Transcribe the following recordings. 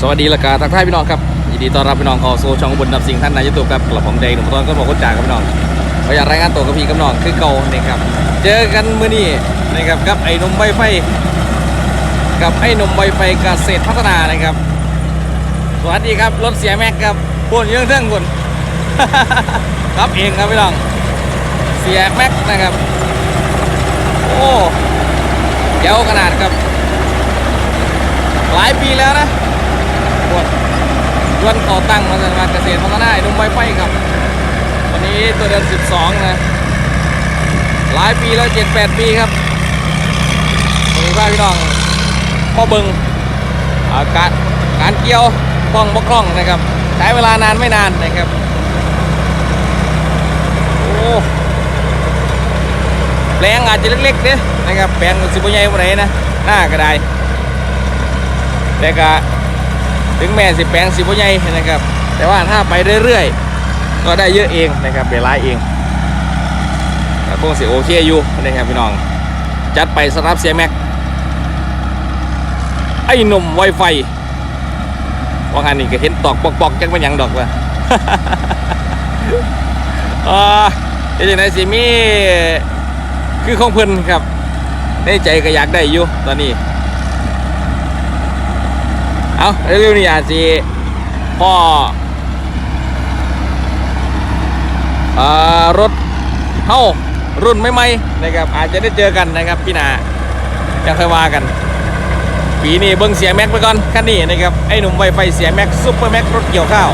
สวัสดีละกาทักทายพี่น้องครับยินดีต้อนรับพี่น้องเข้าสู่ช่องบุญดับสิงท่านนายยูทูบครับกลับผมเดย์หนุ่มตอนก็บอกว่าจ่ากับพี่น้องขออยากรายงานตัวกับพี่กับน้องคือเก่านี่ครับ เจอกันเมื้อนี้นะครับกับไอ้นมใบไฟ กับไอ้นมใบไฟเกษตรพัฒนานะครับ สวัสดีครับรถเสียแม็กครับพูดเรื่องเรื่องคนครับเองครับพี่น้องเสียแม็กนะครับ โอ้เจ้าขนาดครับ หลายปีแล้วนะ บวชดวนก่อตั้งมาจากการเกษตรพัฒนาไอ้หนุ่มไวไฟครับ วันนี้ตัวเดือน 12 นะ หลายปีแล้ว7-8 ปีครับผมว่าพี่น้องพ่อเบิงอาการการเกี่ยวคล่องบกคล่องนะครับ ใช้เวลานานไม่นานนะครับโอ้แปลงอาจจะเล็กๆเนี่ยนะครับแปลงสิบใหญ่วันไหนนะหน้าก็ได้แต่ก็ ถึงแม้สิแปลงสิบใหญ่นะครับ แต่ว่าถ้าไปเรื่อยๆ ก็ได้เยอะเองนะครับเวลาเองก็คงสิโอเคอยู่นะครับพี่น้อง จัดไปสำหรับเสียแม็กไอ้หนุ่มไวไฟว่างานนี้ก็เห็นตอกปอกๆจังเป็นหยังดอกวะอ่าเดี๋ยวจังไหนสิมีคือของเพิ่นครับในใจก็อยากได้อยู่ตอนนี้ เอาเร็วๆนี่อาจจะพ่อรถเฮ้ารุ่นใหม่ๆนะครับ อาจจะได้เจอกันนะครับพี่นาจะค่อยว่ากัน ปีนี้เบิ้งเสียแม็กไปก่อนคันนี้นะครับ ไอ้หนุ่มไวไฟเสียแม็กซุปเปอร์แม็กรถเกี่ยวข้าว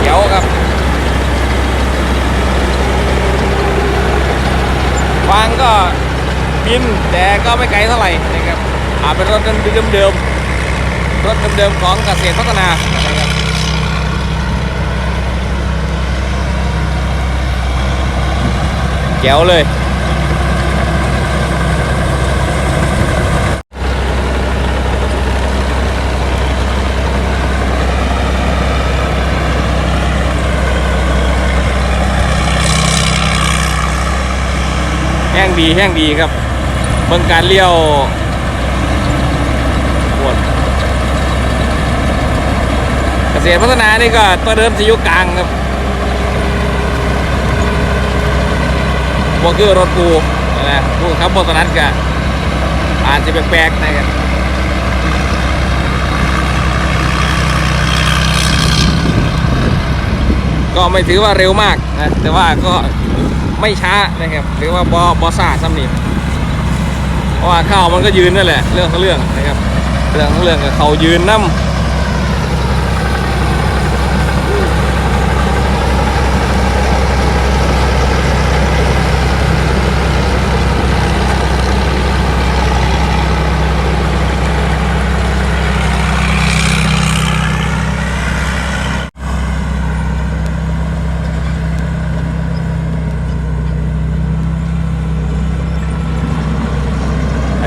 เดี๋ยวครับฟางก็ บินแต่ก็ไม่ไกลเท่าไหร่นะครับอาเป็นรถเดิมๆรถเดิมๆของเกษตรพัฒนานะครับแจ๋วเลยแห้งดีแห้งดีครับ บิ่งการเลี้ยวปวดเกษตรพัฒนานี่ก็ตัวเดิมจะอยู่กลางครับบ่คือรถกูนะกูขับบนตอนนั้นก็อาจจะแปลกๆนะครับก็ไม่ถือว่าเร็วมากนะแต่ว่าก็ไม่ช้านะครับหรือว่าบอบอซ่าซ้ำนี่ เพราะว่าข้าวมันก็ยืนนั่นแหละ เรื่องของเรื่องนะครับ เรื่องของเรื่องกับเขายืนน้ำ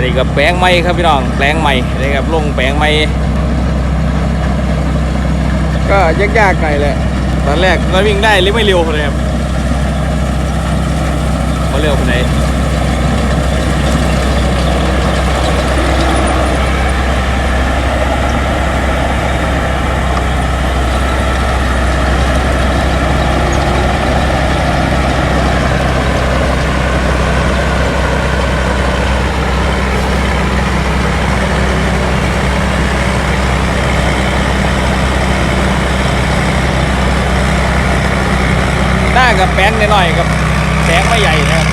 นี้ก็แปลงใหม่ครับพี่น้องแปลงใหม่นะครับลงแปลงใหม่ก็ยากๆหน่อยแหละตอนแรกเราวิ่งได้หรือไม่เร็วเลยครับเขาเร็วไปไหนหน้ากับแป้นหน่อยๆกับแสงไม่ใหญ่นะครับ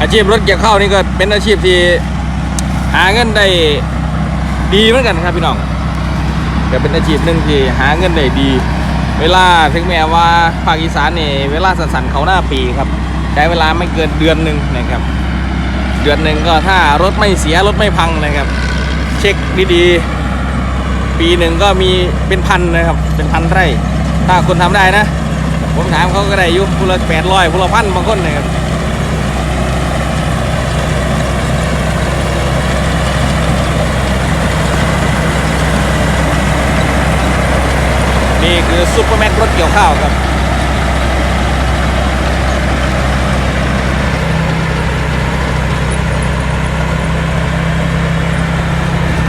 อาชีพรถเกี่ยวข้าวนี่ก็เป็นอาชีพที่หาเงินได้ดีเหมือนกันครับพี่น้องก็เป็นอาชีพหนึ่งที่หาเงินได้ดี เวลาถึงแม้ว่าภาคอีสานนี่เวลาสั้นๆเขาหน้าปีครับใช้เวลาไม่เกินเดือนหนึ่งนะครับเดือนหนึ่งก็ถ้ารถไม่เสียรถไม่พังนะครับ เช็คดีๆปีหนึ่งก็มีเป็นพันนะครับ เป็นพันไร่ถ้าคนทำได้นะ ผมถามเขาก็ได้อยุพุละแปดร้อยพุละพันบางคนนะครับ นี่คือซุปเปอร์แม็กรถเกี่ยวข้าวครับ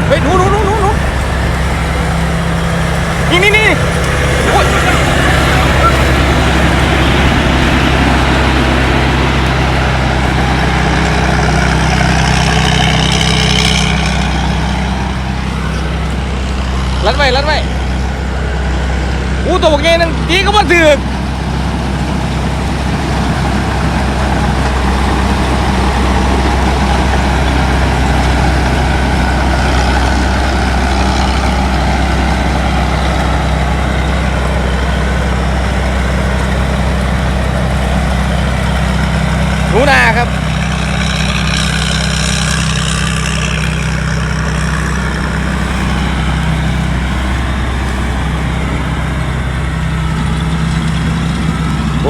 เฮ้ยหนูหนูหนูหนูหนูนี่นี่นี่รัดไว้รัดไว้ อู้ตัวบอกไงนั่นตีก็มาถือ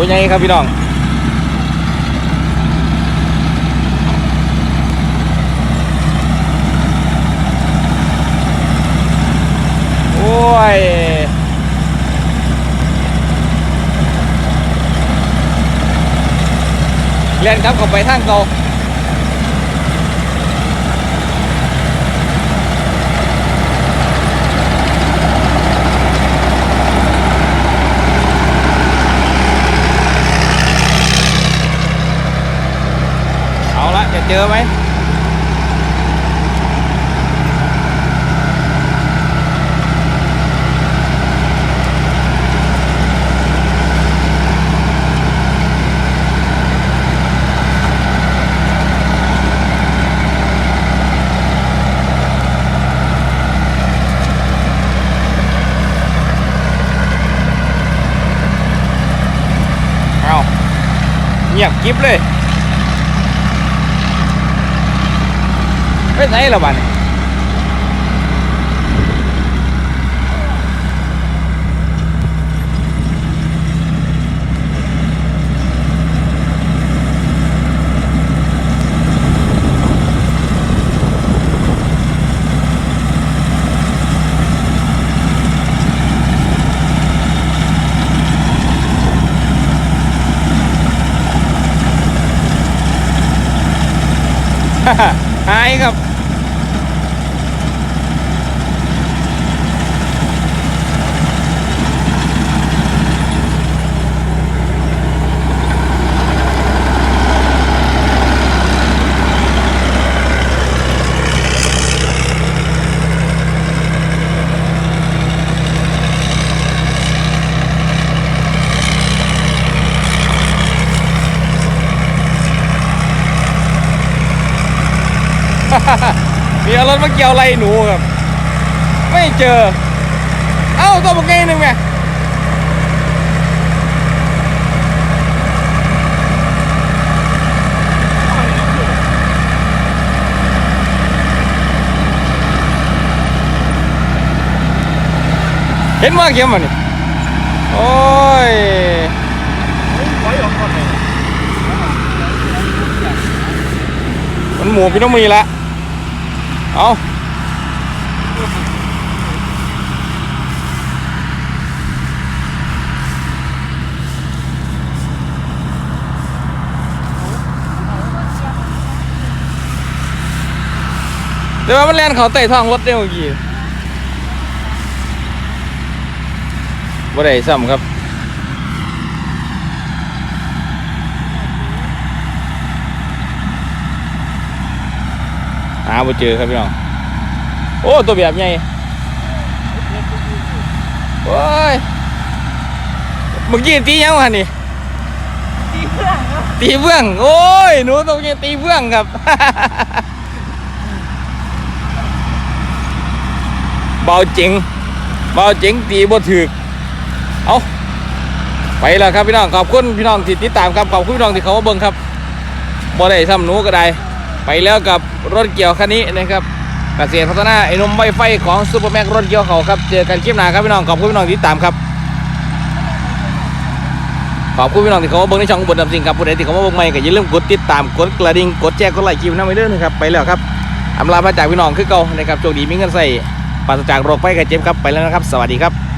โอ้ยไงครับพี่น้องโอ้ยเล่นครับเข้าไปทางเก่า เอะจอไหมเอาเงียบกริบเลย ไปไหนละบ้านนี่หายครับ มีเอรถมาเกี่ยวอะไรหนูครับ ไม่เจอ เอ้าตัวบอกไงหนึ่งไงเห็นว่าเข็มมันนี่โอ้ยมันหมูพี่น้องมีละ เอาเดี๋ยวมันแล่นเขาเตะท้องรถได้เมื่อกี้บ่ได้ซ้ำครับ หาบ่เจอครับพี่น้อง โอ้ตัวแบบใหญ่โอ้ยเมื่อกี้ตียังวะนี่ ตีเพื่อนครับตีเบื้อง โอ้ย หนูตัวนี้ตีเบื้องครับ เบาเจ๋ง เบาเจ๋งตีบ่ถึก เอาไปแล้วครับพี่น้อง ขอบคุณพี่น้องที่ติดตามครับ ขอบคุณพี่น้องที่เขามาเบิ่งครับบ่ได้ซ้ำหนูก็ได้ ไปแล้วกับรถเกี่ยวคันนี้นะครับไปกษตรพัฒนาไอ้นมไวไฟของซูเปอร์แม็กรถเกี่ยวเขาครับ เจอกันคลิปหน้าครับพี่น้อง ขอบคุณพี่น้องที่ติดตามครับ ขอบคุณพี่น้องที่เขามาเบิ่งในช่องบลดำสิงครับผู้ใดที่เขามาเบิ่งใหม่ก็อย่าลืมกดติดตามกดกระดิ่งกดแชร์กดไลค์คลิปน้ำไปเด้อนะครับไปแล้วครับอำลาพระจากพี่น้องคือเก่านะครับโชคดีมีเงินใส่ปราศจากโรคภัยไข้เจ็บครับไปแล้วนะครับ สวัสดีครับ